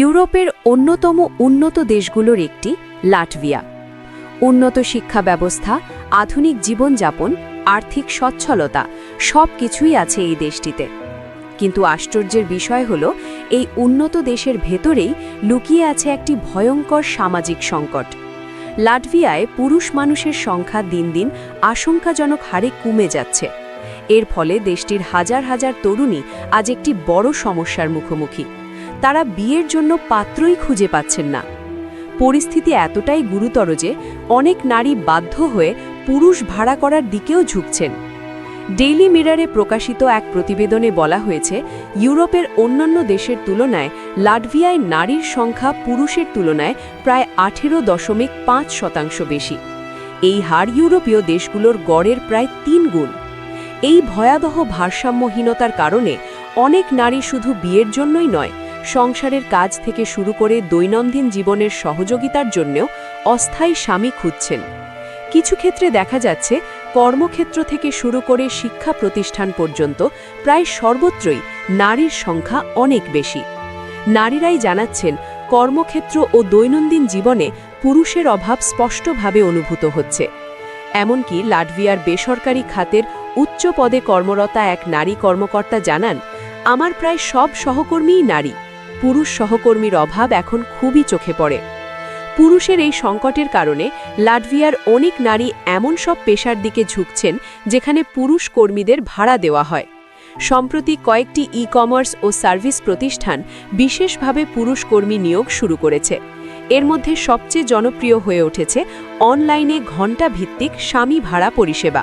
ইউরোপের অন্যতম উন্নত দেশগুলোর একটি, লাটভিয়া। উন্নত শিক্ষা ব্যবস্থা, আধুনিক জীবনযাপন, আর্থিক সচ্ছলতা সব কিছুই আছে এই দেশটিতে। কিন্তু আশ্চর্যের বিষয় হল, এই উন্নত দেশের ভেতরেই লুকিয়ে আছে একটি ভয়ঙ্কর সামাজিক সংকট। লাটভিয়ায় পুরুষ মানুষের সংখ্যা দিন দিন আশঙ্কাজনক হারে কমে যাচ্ছে। এর ফলে দেশটির হাজার হাজার তরুণী আজ একটি বড় সমস্যার মুখোমুখি। তারা বিয়ের জন্য পাত্রই খুঁজে পাচ্ছেন না। পরিস্থিতি এতটাই গুরুতর যে অনেক নারী বাধ্য হয়ে পুরুষ ভাড়া করার দিকেও ঝুঁকছেন। ডেইলি মিরারে প্রকাশিত এক প্রতিবেদনে বলা হয়েছে, ইউরোপের অন্যান্য দেশের তুলনায় লাটভিয়ায় নারীর সংখ্যা পুরুষের তুলনায় প্রায় আঠেরো দশমিক পাঁচ শতাংশ বেশি। এই হার ইউরোপীয় দেশগুলোর গড়ের প্রায় তিন গুণ। এই ভয়াবহ ভারসাম্যহীনতার কারণে অনেক নারী শুধু বিয়ের জন্যই নয় সংসারের কাজ থেকে শুরু করে দৈনন্দিন জীবনের সহযোগিতার জন্যও অস্থায়ী স্বামী খুঁজছেন। কিছু ক্ষেত্রে দেখা যাচ্ছে, কর্মক্ষেত্র থেকে শুরু করে শিক্ষা প্রতিষ্ঠান পর্যন্ত প্রায় সর্বত্রই নারীর সংখ্যা অনেক বেশি। নারীরাই জানাচ্ছেন, কর্মক্ষেত্র ও দৈনন্দিন জীবনে পুরুষের অভাব স্পষ্টভাবে অনুভূত হচ্ছে। এমনকি লাটভিয়ার বেসরকারি খাতের উচ্চ পদে কর্মরতা এক নারী কর্মকর্তা জানান, আমার প্রায় সব সহকর্মীই নারী। পুরুষ সহকর্মীর অভাব এখন খুবই চোখে পড়ে। পুরুষের এই সংকটের কারণে লাটভিয়ার অনেক নারী এমন সব পেশার দিকে ঝুঁকছেন যেখানে পুরুষ কর্মীদের ভাড়া দেওয়া হয়। সম্প্রতি কয়েকটি ই কমার্স ও সার্ভিস প্রতিষ্ঠান বিশেষভাবে পুরুষ কর্মী নিয়োগ শুরু করেছে। এর মধ্যে সবচেয়ে জনপ্রিয় হয়ে উঠেছে অনলাইনে ঘণ্টা ভিত্তিক স্বামী ভাড়া পরিষেবা।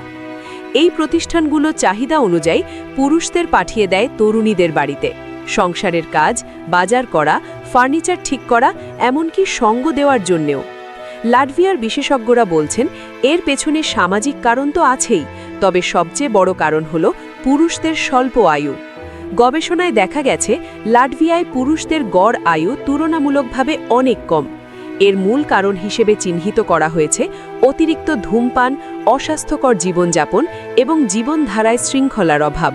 এই প্রতিষ্ঠানগুলো চাহিদা অনুযায়ী পুরুষদের পাঠিয়ে দেয় তরুণীদের বাড়িতে। সংসারের কাজ, বাজার করা, ফার্নিচার ঠিক করা, এমনকি সঙ্গ দেওয়ার জন্যেও। লাটভিয়ার বিশেষজ্ঞরা বলছেন, এর পেছনে সামাজিক কারণ তো আছেই, তবে সবচেয়ে বড় কারণ হল পুরুষদের স্বল্প আয়ু। গবেষণায় দেখা গেছে, লাটভিয়ায় পুরুষদের গড় আয়ু তুলনামূলকভাবে অনেক কম। এর মূল কারণ হিসেবে চিহ্নিত করা হয়েছে অতিরিক্ত ধূমপান, অস্বাস্থ্যকর জীবনযাপন এবং জীবনধারায় শৃঙ্খলার অভাব।